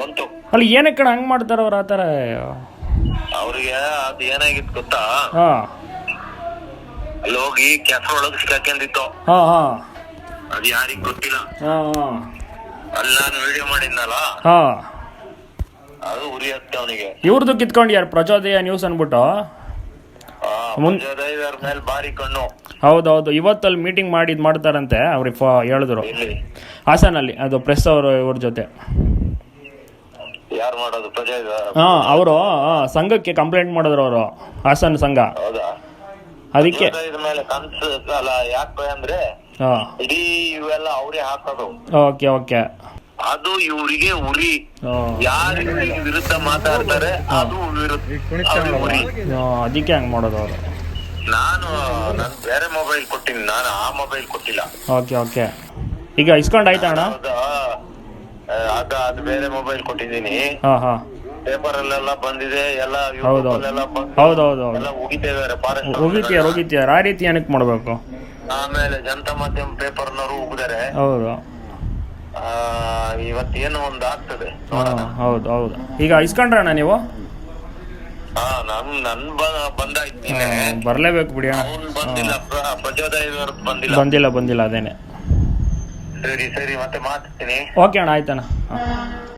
ಬಂತು. ಅಲ್ಲಿ ಏನಕ್ಕೆ ಕಣ ಹಂಗೆ ಮಾಡ್ತಾರೆ ಅವ್ರು ಆ ಥರ? ಅವ್ರಿಗೆ ಅದು ಏನಾಗಿತ್ತು ಗೊತ್ತಾ? ಹಾಂ. ಅಲ್ಲಿ ಹೋಗಿ ಕೆಸರು ಒಳಗೆ ಸಿಕ್ಕಾಕೊಂಡಿತ್ತು. ಹಾಂ ಹಾಂ. ಅದ್ ಯಾರಿಗ್ ಗೊತ್ತಿಲ್ಲ. ಹಾಂ ಹಾಂ. ಅಲ್ಲಿ ನಾನು ವಿಡಿಯೋ ಮಾಡಿದ್ನಲ್ಲ? ಹಾಂ. ಅದು ಉರಿ ಹತ್ತ ಅವನಿಗೆ. ಇವ್ರದ್ದು ಕಿತ್ಕೊಂಡು ಯಾರು ಪ್ರಚೋದಯ ನ್ಯೂಸ್ ಅನ್ಬಿಟ್ಟು ಇವ್ರ ಮೇಲೆ ಭಾರಿ ಕಣ್ಣು. ಹೌದೌದು ಇವತ್ತಲ್ಲಿ ಮೀಟಿಂಗ್ ಮಾಡಿ ಇದು ಮಾಡ್ತಾರಂತೆ ಅವ್ರಿಗೆ ಫ ಹೇಳಿದ್ರು. ಇಲ್ಲಿ ಹಾಸನಲ್ಲಿ ಅದು ಪ್ರೆಸ್ ಅವರು ಇವ್ರ ಜೊತೆ. ಯಾರು ಮಾಡೋದು ಪ್ರಜಾ ಹಾ ಅವರು ಸಂಘಕ್ಕೆ ಕಂಪ್ಲೇಂಟ್ ಮಾಡಿದ್ರು ಅವರು ಹಾಸನ್ ಸಂಘ. ಹೌದಾ? ಅದಕ್ಕೆ ಇದ್ರ ಮೇಲೆ ಕನ್ಸು ಅಲ್ಲ ಯಾಕೆ ಅಂದ್ರೆ ಹಾ. ಇಡೀ ಇವೆಲ್ಲ ಅವ್ರೇ ಹಾಕೋದು. Okay okay. ಅದು ಇವರಿಗೆ ಉರಿ. ಹಾಂ. ಯಾರು ಇವ್ರಿಗೆ ವಿರುದ್ಧ ಮಾತಾಡ್ತಾರೆ ಅದು ವಿರುದ್ಧ ಅವ್ರಿಗೆ ಉರಿ. ಅದಕ್ಕೆ ಹಂಗೆ ಮಾಡೋದು ಅವರು. ನಾನು ನಾನು ಬೇರೆ ಮೊಬೈಲ್ ಕೊಟ್ಟಿನಿ ನಾನು ಆ ಮೊಬೈಲ್ ಕೊಟ್ಟಿಲ್ಲ. Okay okay. ಈಗ ಇಸ್ಕೊಂಡು ಆಯ್ತಾ ಅಣ್ಣ? ಹೌದಾ? ಆ, ಅದ ಬೇರೆ ಮೊಬೈಲ್ ಕೊಟ್ಟಿದ್ದೀನಿ. ಹಾಂ ಹಾಂ. ಪೇಪರ್ ಅಲ್ಲೆಲ್ಲ ಬಂದಿದೆ ಎಲ್ಲ ಹೌದು. ಯೂಟ್ಯೂಬ್ ಅಲ್ಲೆಲ್ಲ ಬಂದು ಹೌದೌದು ಹೌದು ಎಲ್ಲ ಉಗಿತಾ ಇದಾರೆ ಫಾರೆಸ್ಟ್ ಹೋಗಿತ್ಯಾರ ಹೋಗಿತ್ಯಾರ ಆ ರೀತಿ ಏನಕ್ಕೆ ಮಾಡಬೇಕು? ಆಮೇಲೆ ಜನತಾ ಮಾಧ್ಯಮ ಪೇಪರ್ನವರು ಉಗಿದಾರೆ. ಹೌದು. ಆ, ಇವತ್ತೇನೋ ಒಂದ್ ಆಗ್ತದೆ ಹಾಂ ಹೌದು ಹೌದು. ಈಗ ಇಸ್ಕೊಂಡ್ರಣ್ಣ ನೀವು? ಹಾ ನನ್ ನನ್ ಬ- ಬಂದಾಯ್ತು ನಿನ್ನೆ. ಬರಲೇಬೇಕು ಬಿಡಿ ಅಣ್ಣ. ಅವ್ನ್ ಬಂದಿಲ್ಲ ಪ್ರ- ಪ್ರಚೋದಯದವ್ರದ್ದು ಬಂದಿಲ್ಲ. ಬಂದಿಲ್ಲ ಬಂದಿಲ್ಲ ಅದೇನೆ. ಸರಿ ಸರಿ ಮತ್ತೆ ಮಾತಾಡ್ತೀನಿ. ಓಕೆ ಅಣ್ಣ ಆಯ್ತಣ್ಣ.